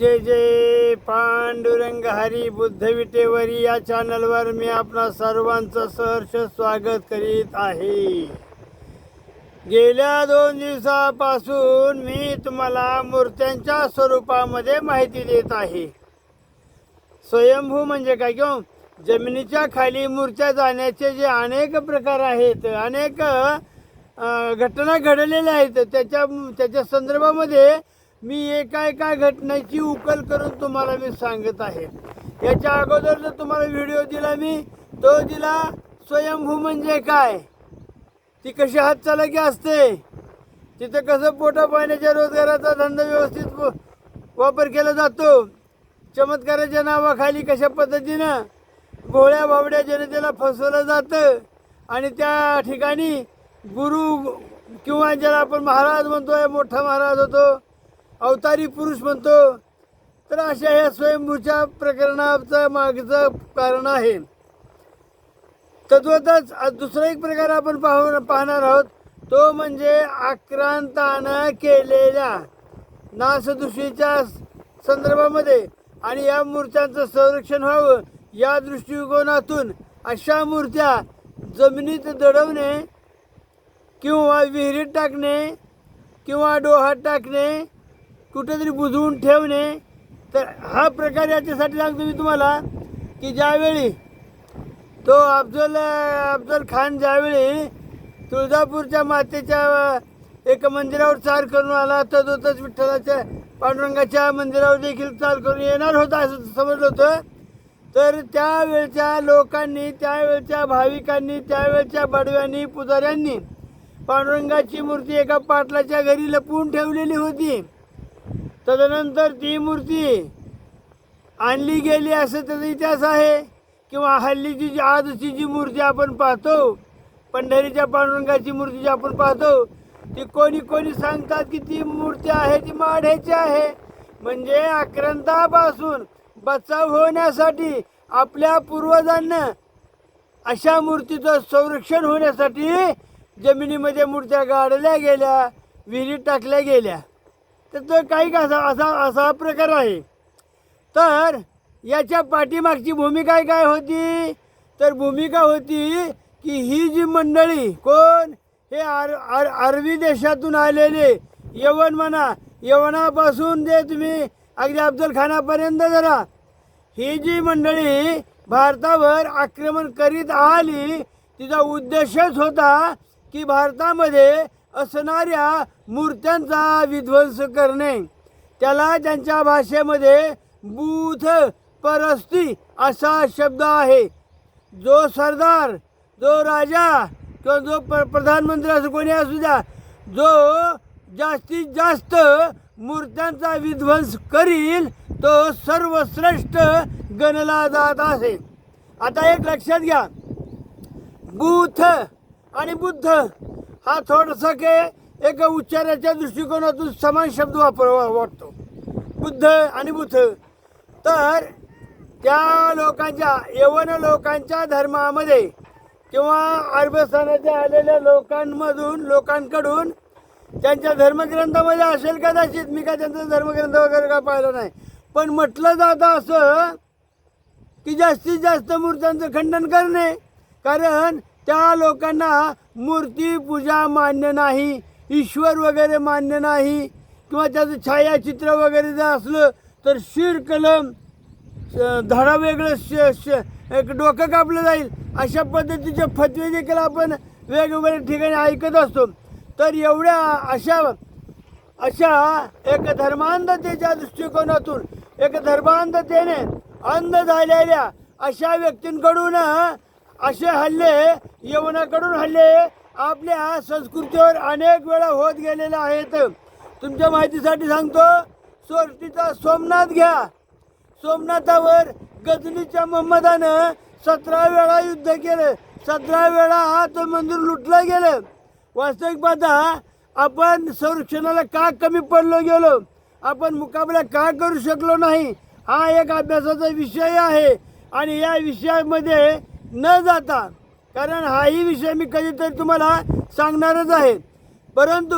जय जय पांडुरंग हरी बुद्ध विटेवरी या चॅनलवर मी आपणा सर्वांचं सहर्ष स्वागत करीत आहे. गेल्या दोन दिवसापासून मी तुम्हाला मूर्त्यांच्या स्वरूपामध्ये माहिती देत आहे. स्वयंभू म्हणजे काय किंवा जमिनीच्या खाली मूर्त्या जाण्याचे जे अनेक प्रकार आहेत अनेक घटना घडलेल्या आहेत त्याच्या त्याच्या संदर्भामध्ये मी एका एका घटनेची उकल करून तुम्हाला मी सांगत आहे. याच्या अगोदर जर तुम्हाला व्हिडिओ दिला मी तो दिला स्वयंभू म्हणजे काय? ती कशी हातचालकी असते? तिथं कसं पोटा पाण्याच्या रोजगाराचा धंदा व्यवस्थित वापर केला जातो? चमत्काराच्या नावाखाली कशा पद्धतीनं गोळ्या बावड्या जनतेला फसवलं जातं? आणि त्या ठिकाणी गुरु किंवा ज्याला आपण महाराज म्हणतोय मोठा महाराज होतो अवतारी पुरुष म्हणतो तर अशा ह्या स्वयंभूच्या प्रकरणाचं मागचं कारण आहे. तद्वतच दुसरा एक प्रकार आपण पाहू पाहणार आहोत. तो म्हणजे आक्रांतानं केलेल्या नासदृष्टीच्या संदर्भामध्ये आणि या मूर्त्यांचं संरक्षण व्हावं या दृष्टिकोनातून अशा मूर्त्या जमिनीत दडवणे किंवा विहिरीत टाकणे किंवा डोहात टाकणे कुठेतरी बुजवून ठेवणे. तर हा प्रकार याच्यासाठी सांगतो मी तुम्हाला की ज्यावेळी तो अफजल अफजल खान ज्यावेळी तुळजापूरच्या मातेच्या एका मंदिरावर चाल करून आला तदोतच विठ्ठलाच्या पांडुरंगाच्या मंदिरावर देखील चाल करून येणार होता असं समजलं होतं. तर त्यावेळच्या लोकांनी त्यावेळच्या भाविकांनी त्यावेळच्या बडव्यांनी पुजाऱ्यांनी पांडुरंगाची मूर्ती एका पाटलाच्या घरी लपवून ठेवलेली होती. तदनंतर ती मूर्ती आणली गेली असं त्याचा इतिहास आहे. किंवा हल्लीची जी आजची जी मूर्ती आपण पाहतो पंढरीच्या पांडुरंगाची मूर्ती जी आपण पाहतो ती कोणी कोणी सांगतात की ती मूर्ती आहे ती माढ्याची आहे. म्हणजे आक्रांतापासून बचाव होण्यासाठी आपल्या पूर्वजांना अशा मूर्तीचं संरक्षण होण्यासाठी जमिनीमध्ये मूर्त्या गाडल्या गेल्या विहिरीत टाकल्या गेल्या. तर तो काही असा असा असा प्रकार आहे. तर याच्या पाठीमागची भूमिका काय होती? तर भूमिका होती की ही जी मंडळी कोण? हे आर आर अरबी देशातून आलेले यवन म्हणा यवनापासून जे तुम्ही अगदी अफजल खानापर्यंत जरा. ही जी मंडळी भारतावर आक्रमण करीत आली तिचा उद्देशच होता की भारतामध्ये असणाऱ्या मूर्त्यांचा विध्वंस करणे. त्याला त्यांच्या भाषेमध्ये बूथ परस्ती असा शब्द आहे. जो सरदार जो राजा किंवा जो प्र प्रधानमंत्री असो कोणी असू द्या जो जास्तीत जास्त मूर्त्यांचा विध्वंस करील तो सर्वश्रेष्ठ गणला जात असेल आता एक लक्षात घ्या. बुथ आणि बुद्ध हा थोडंसं के एका उच्चाराच्या दृष्टिकोनातून समान शब्द वापरावा वाटतो. बुद्ध आणि बुथ तर त्या लोकांच्या यवन लोकांच्या धर्मामध्ये किंवा अरबस्थानाच्या आलेल्या लोकांमधून लोकांकडून त्यांच्या धर्मग्रंथामध्ये असेल कदाचित. मी काय त्यांचा धर्मग्रंथ वगैरे काय पाहिला नाही. पण म्हटलं जातं असं की जास्तीत जास्त मूर्त्यांचं खंडन करणे. कारण त्या लोकांना मूर्ती पूजा मान्य नाही ईश्वर वगैरे मान्य नाही किंवा त्याचं छायाचित्र वगैरे जर असलं तर शिर कलम धडा वेगळं श श एक डोकं कापलं जाईल. अशा पद्धतीचे फतवे देखील आपण वेगवेगळ्या ठिकाणी ऐकत असतो. तर एवढ्या अशा अशा एक धर्मांधतेच्या दृष्टिकोनातून एक धर्मांधतेने अंध झालेल्या अशा व्यक्तींकडून असे हल्ले यवनाकडून हल्ले आपल्या संस्कृतीवर अनेक वेळा होत गेलेले आहेत. तुमच्या माहितीसाठी सांगतो सोरटीचा सोमनाथ घ्या. सोमनाथावर गजनीच्या मोहम्मदानं सतरा वेळा युद्ध केलं. सतरा वेळा तो मंदिर लुटलं गेलं. वास्तविक पाहता आपण संरक्षणाला का कमी पडलो गेलो? आपण मुकाबला का करू शकलो नाही? हा एक अभ्यासाचा विषय आहे. आणि या विषयामध्ये न जाता कारण हाही विषय मी कधीतरी तुम्हाला सांगणारच आहे. परंतु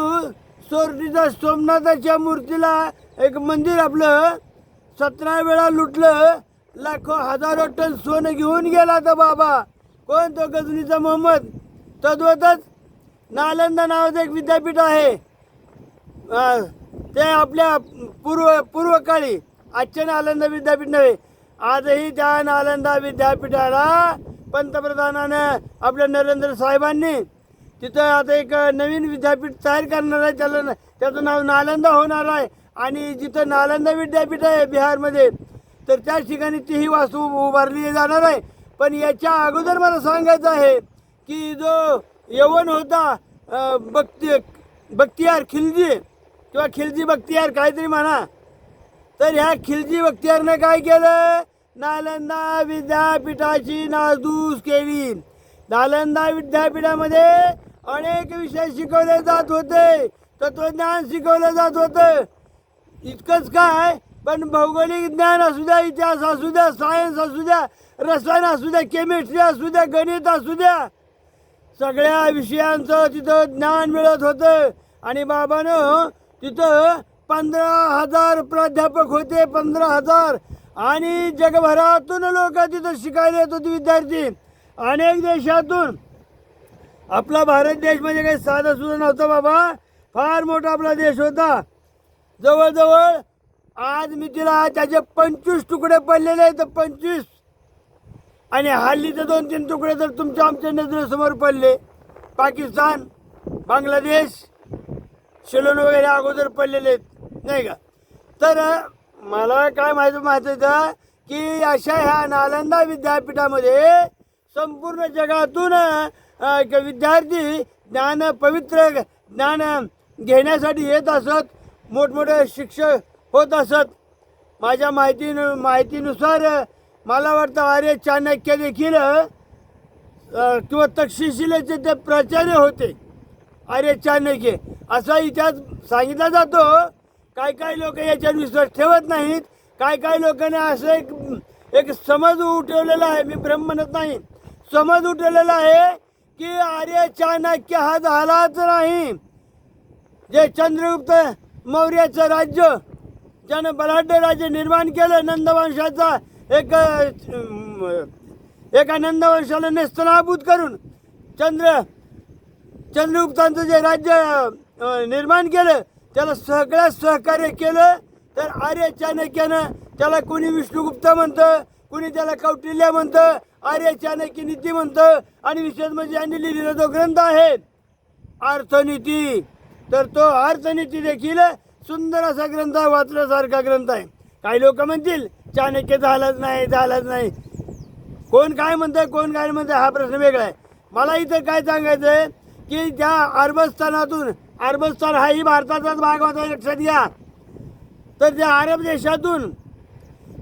सोरटीचा सोमनाथाच्या मूर्तीला एक मंदिर आपलं सतरा वेळा लुटलं लाखो हजारो टन सोनं घेऊन गेला तर बाबा. कोण तो गजनीचा मोहम्मद? तद्वतच नालंदा नावाचं एक विद्यापीठ आहे. ते आपल्या पूर्व पूर्वकाळी आजच्या नालंदा विद्यापीठ नव्हे आजही त्या नालंदा विद्यापीठाला पंतप्रधानानं आपल्या नरेंद्र साहेबांनी तिथं आता एक नवीन विद्यापीठ तयार करणार आहे. त्याला त्याचं नाव नालंदा होणार आहे. आणि जिथं नालंदा विद्यापीठ आहे बिहारमध्ये तर त्या ठिकाणी तीही वास्तू उभारली जाणार आहे. पण याच्या अगोदर मला सांगायचं आहे की जो यवन होता बक्ती बक्तियार खिलजी किंवा खिलजी बक्तियार काहीतरी म्हणा तर ह्या खिलजी बक्तियारनं काय केलं? नालंदा विद्यापीठाची नासधूस केली. नालंदा विद्यापीठामध्ये अनेक विषय शिकवले जात होते. तत्वज्ञान शिकवलं जात होतं. इतकंच काय पण भौगोलिक ज्ञान असू द्या इतिहास असू द्या सायन्स असू द्या रसायन असू द्या केमिस्ट्री असू द्या गणित असू द्या सगळ्या विषयांचं तिथं ज्ञान मिळत होतं. आणि बाबानं तिथं पंधरा हजार प्राध्यापक होते पंधरा हजार. आणि जगभरातून लोक तिथं शिकायला येत होते विद्यार्थी. अनेक देशातून. आपला भारत देश म्हणजे काही साधा सुद्धा नव्हता बाबा. फार मोठा आपला देश होता. जवळजवळ आज मी तिला त्याचे पंचवीस तुकडे पडलेले आहेत पंचवीस. आणि हल्लीचे दोन तीन तुकडे तर तुमच्या आमच्या नजरेसमोर पडले. पाकिस्तान बांगलादेश शिलोन वगैरे अगोदर पडलेले आहेत नाही का? तर मला काय माहिती माहिती होतं की? अशा ह्या नालंदा विद्यापीठामध्ये संपूर्ण जगातून विद्यार्थी ज्ञान पवित्र ज्ञान घेण्यासाठी येत असत. मोठमोठे शिक्षक होत असत. माझ्या माहिती माहितीनुसार मला वाटतं आर्य चाणक्य देखील किंवा तक्षशिलेचे ते प्राचार्य होते. आर्य चाणक्य. असा इतिहास सांगितला जातो. काय काय लोक याच्यावर विश्वास ठेवत नाहीत? काय काय लोकांनी असं एक एक समज उठवलेला आहे मी ब्रह्म म्हणत नाही. समज उठवलेला आहे की आर्य चाणक्य हा झालाच नाही. जे चंद्रगुप्त मौर्याचं राज्य ज्यानं बलाढ्य राज्य निर्माण केलं नंदवंशाचा एक एका नंदवंशाला नेस्तनाभूत करून चंद्र चंद्रगुप्तांचं जे राज्य निर्माण केलं त्याला सगळ्यात सहकार्य केलं तर आर्य चाणक्यानं त्याला कोणी विष्णुगुप्त म्हणतं कोणी त्याला कौटिल्य म्हणतं आर्य चाणक्य नीती म्हणतं आणि विशेष म्हणजे यांनी लिहिलेला जो ग्रंथ आहे अर्थनीती. तर तो अर्थनीती देखील सुंदर असा ग्रंथ आहे वाचण्यासारखा ग्रंथ आहे. काही लोक म्हणतील चाणक्य झालाच नाही झालाच नाही. कोण काय म्हणतं कोण काय म्हणतं हा प्रश्न वेगळा आहे. मला इथं काय सांगायचं आहे की त्या अरबस्थानातून अरबस्तान हाही भारताचाच भाग होता लक्षात घ्या. तर त्या अरब देशातून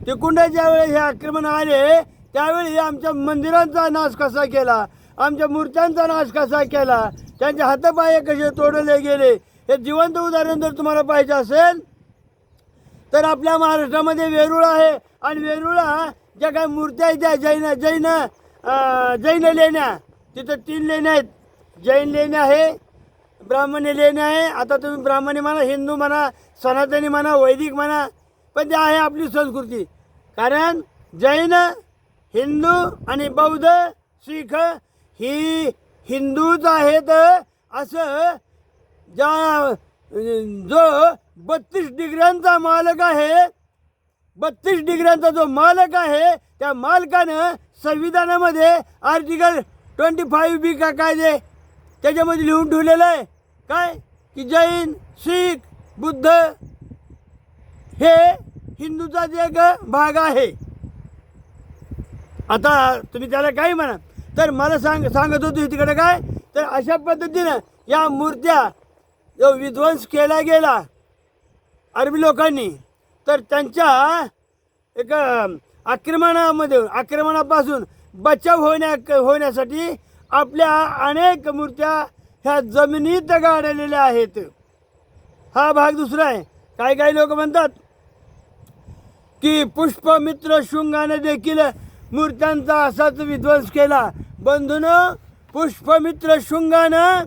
तिकुंड ज्यावेळी हे आक्रमण आले त्यावेळी आमच्या मंदिरांचा नाश कसा केला? आमच्या मूर्त्यांचा नाश कसा केला? त्यांचे हातपाय कसे तोडले गेले? हे जिवंत उदाहरण जर तुम्हाला पाहिजे असेल तर आपल्या महाराष्ट्रामध्ये वेरूळ आहे आणि वेरूळा ज्या काही मूर्त्या आहेत त्या जैन जैन जैन लेण्या. तिथं तीन लेण्या आहेत. जैन लेण्या आहे ब्राह्मणी लेणी आहे. आता तुम्ही ब्राह्मणी म्हणा हिंदू म्हणा सनातनी म्हणा वैदिक म्हणा पण ते आहे आपली संस्कृती. कारण जैन हिंदू आणि बौद्ध शीख ही हिंदूच आहेत असं ज्या जो बत्तीस डिग्र्यांचा मालक आहे बत्तीस डिग्र्यांचा जो मालक आहे त्या मालकानं संविधानामध्ये आर्टिकल ट्वेंटी फाईव्ह बी का कायदे त्याच्यामध्ये लिहून ठेवलेलं आहे. काय? की जैन शीख बुद्ध. हे हिंदूचा एक भाग आहे. आता तुम्ही त्याला काही म्हणा. तर मला सांग सांगत होतो तिकडे काय? तर अशा पद्धतीनं या मूर्त्या जो विध्वंस केला गेला अरबी लोकांनी तर त्यांच्या एक आक्रमणामध्ये आक्रमणापासून बचाव होण्या होण्यासाठी आपल्या अनेक मूर्त्या ह्या जमिनीत गाडलेल्या आहेत. हा भाग दुसरा आहे. काही काही लोक म्हणतात? की पुष्पमित्र शृंगाने देखील मूर्त्यांचा असाच विध्वंस केला. बंधून पुष्पमित्र शृंगानं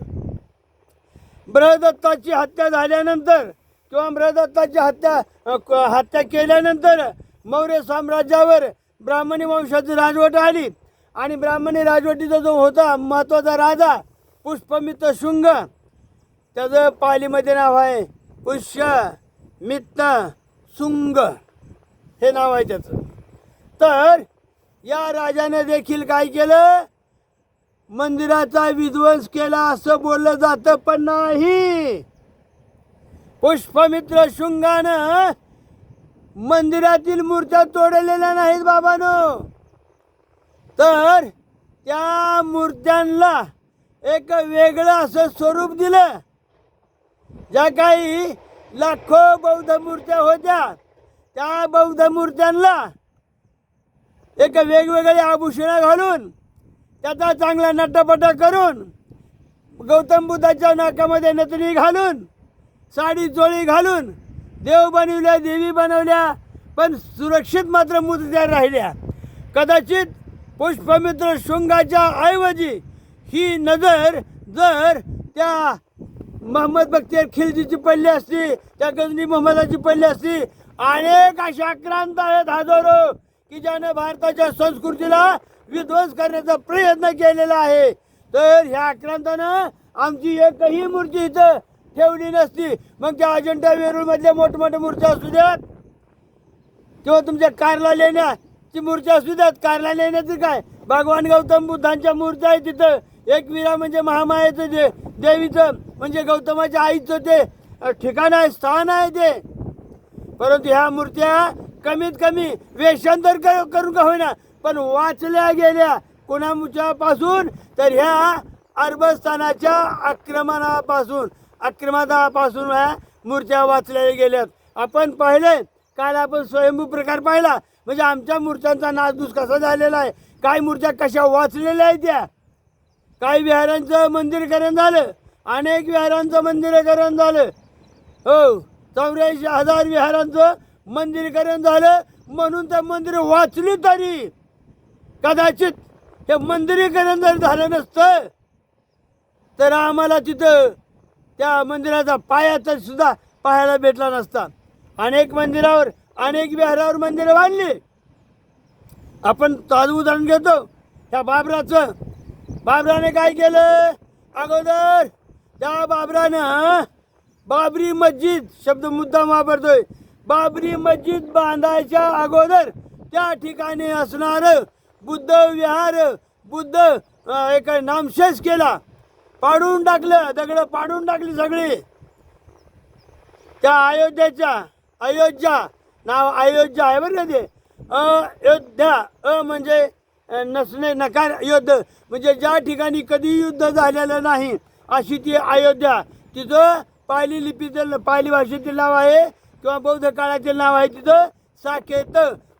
बृहदत्ताची हत्या झाल्यानंतर किंवा बृहदत्ताची हत्या क- हत्या केल्यानंतर मौर्य साम्राज्यावर ब्राह्मणी वंशाची राजवट आली. आणि ब्राह्मणी राजवटीचा जो होता महत्त्वाचा राजा पुष्पमित्र शुंग त्याचं पालीमध्ये नाव आहे पुष्य मित्त सुंग हे नाव आहे त्याचं. तर या राजाने देखील काय केलं? मंदिराचा विध्वंस केला असं बोललं जातं पण नाही. पुष्पमित्र शुंगानं मंदिरातील मूर्त्या तोडलेल्या नाहीत बाबानो. तर त्या मूर्त्यांना एक वेगळं असं स्वरूप दिलं. ज्या काही लाखो बौद्ध मूर्त्या होत्या त्या बौद्ध मूर्त्यांना एक वेगवेगळी आभूषणं घालून त्याचा चांगला नटपट करून गौतम बुद्धाच्या नाकामध्ये नतनी घालून साडी चोळी घालून देव बनवल्या देवी बनवल्या पण सुरक्षित मात्र मूर्त्या राहिल्या. कदाचित पुष्पमित्र शृंगाच्या ऐवजी ही नजर जर त्या महम्मद बख्तियार खिलजीची पडली असती त्या गजनी मोहम्मदाची पडली असती अनेक अशा क्रांत आहेत हजारो की ज्यानं भारताच्या संस्कृतीला विध्वंस करण्याचा प्रयत्न केलेला आहे. तर ह्या आक्रांतानं आमची एकही मूर्ती इथं ठेवली नसती. मग त्या अजंठा वेरूळमधल्या मोठमोठ्या मूर्त्या असू द्यात किंवा तुमच्या कारला ची मूर्ती असू द्यात कारला लेण्याचं काय? भगवान गौतम बुद्धांच्या मूर्त्या आहे तिथं. एक विरा म्हणजे महामायाचं जे देवीचं म्हणजे गौतमाच्या आईचं ते ठिकाण आहे स्थान आहे ते. परंतु ह्या मूर्त्या कमीत कमी वेषांतर कर- करून का होईना पण वाचल्या गेल्या कोणाच्या पासून तर ह्या अरबस्थानाच्या आक्रमणापासून आक्रमणापासून ह्या मूर्त्या वाचल्या गेल्यात. आपण पाहिले काल आपण स्वयंभू प्रकार पाहिला म्हणजे आमच्या मूर्त्यांचा नासधूस कसा झालेला आहे. काही मूर्त्या कशा वाचलेल्या आहेत त्या? काही विहारांचं मंदिरीकरण झालं. अनेक विहारांचं मंदिरीकरण झालं. हो चौऱ्याऐंशी हजार विहारांचं मंदिरीकरण झालं. म्हणून त्या मंदिर वाचली तरी कदाचित हे मंदिरीकरण जर झालं नसतं तर आम्हाला तिथं त्या मंदिराचा पाया तर सुद्धा पाहायला भेटला नसता. अनेक मंदिरावर अनेक विहारावर मंदिरं बांधली. आपण ताजं उदाहरण घेतो. त्या बाबराचं. बाबराने काय केलं? अगोदर त्या बाबरानं बाबरी मस्जिद शब्द मुद्दाम वापरतोय. बाबरी मस्जिद बांधायच्या अगोदर त्या ठिकाणी असणार बुद्ध विहार बुद्ध एक नामशेष केला. पाडून टाकलं दगड पाडून टाकली सगळी. त्या अयोध्याच्या अयोध्या नाव अयोध्या आहे बरं का ते? अयोध्या अ म्हणजे नसणे नकार युद्ध म्हणजे ज्या ठिकाणी कधी युद्ध झालेलं नाही अशी ती अयोध्या. तिथं पाली लिपीचं पाली भाषेतील नाव आहे किंवा बौद्ध काळाचे नाव आहे तिथं साकेत.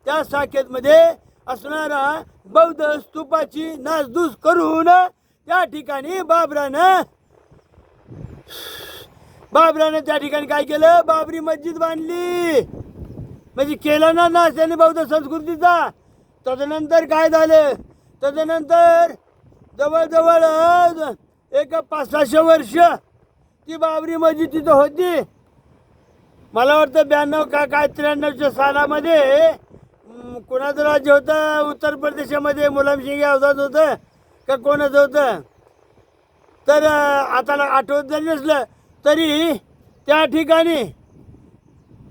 त्या साकेतमध्ये असणारा बौद्ध स्तूपाची नासधूस करून त्या ठिकाणी बाबरानं बाबरानं त्या ठिकाणी काय केलं? बाबरी मस्जिद बांधली. म्हणजे केलं ना नाश त्याने बौद्ध संस्कृतीचा. तदनंतर काय झालं? तदनंतर जवळजवळ एक पाच सहाशे वर्ष ती बाबरी मस्जिद तिथं होती. मला वाटतं ब्याण्णव का काय त्र्याण्णवच्या सालामध्ये कुणाचं कोणाचं राज्य होतं? उत्तर प्रदेशामध्ये मुलायम सिंग आझाद होतं का कोणाचं होतं? तर आता आठवत जरी नसलं तरी त्या ठिकाणी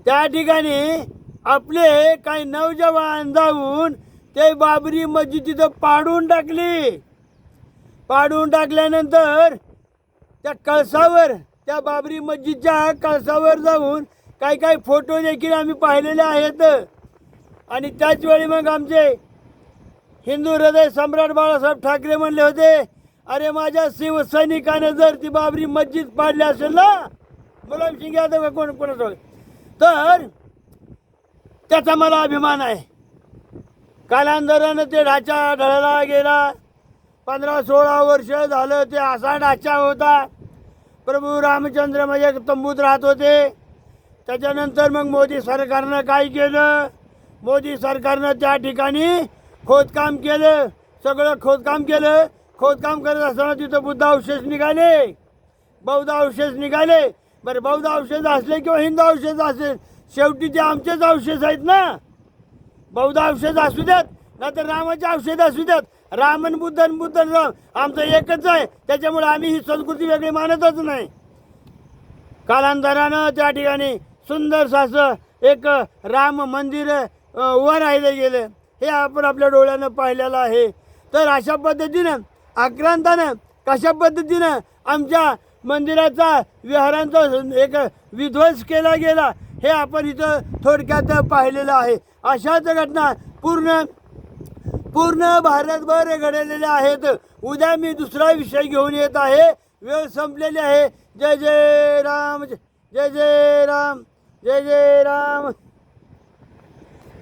त्या ठिकाणी आपले काही नवजवान जाऊन ते बाबरी मस्जिद तिथं पाडून टाकली. पाडून टाकल्यानंतर त्या कळसावर त्या बाबरी मस्जिदच्या कळसावर जाऊन काही काही फोटो देखील आम्ही पाहिलेले आहेत. आणि त्याच वेळी मग आमचे हिंदू हृदय सम्राट बाळासाहेब ठाकरे म्हणले होते अरे माझ्या शिवसैनिकाने जर ती बाबरी मस्जिद पाडली असेल ना मुलाम सिंग यादव कोण कोणाचं तर त्याचा मला अभिमान आहे. कालांतरानं ते ढाचा ढळला गेला. पंधरा सोळा वर्ष झालं ते असा ढाचा होता. प्रभू रामचंद्र म्हणजे तंबूत राहत होते. त्याच्यानंतर मग मोदी सरकारनं काय केलं? मोदी सरकारनं त्या ठिकाणी खोदकाम केलं. सगळं खोदकाम केलं. खोदकाम करत असताना तिथं बुद्ध अवशेष निघाले. बौद्ध अवशेष निघाले. बरं बौद्ध अवशेष असले किंवा हिंदू अवशेष असेल शेवटी ते आमचेच अवशेष आहेत ना. बौद्ध औषध असू द्यात नाहीतर रामाचे औषध असू द्यात रामन बुद्धन बुद्धन राम आमचं एकच आहे. त्याच्यामुळे आम्ही ही संस्कृती वेगळी मानतच नाही. कालांतरानं त्या ठिकाणी सुंदर असं एक राम मंदिर उभं राहिलं गेलं. हे आपण आपल्या डोळ्यानं पाहिलेलं आहे. तर अशा पद्धतीनं आक्रांतानं कशा पद्धतीनं आमच्या मंदिराचा विहारांचा एक विध्वंस केला गेला हे आपण इथं थोडक्यात पाहिलेलं आहे. अशाच घटना पूर्ण पूर्ण भारतभर घडलेल्या आहेत. उद्या मी दुसरा विषय घेऊन येत आहे. वेळ संपलेली आहे. जय जय राम जय जय राम जय जय राम.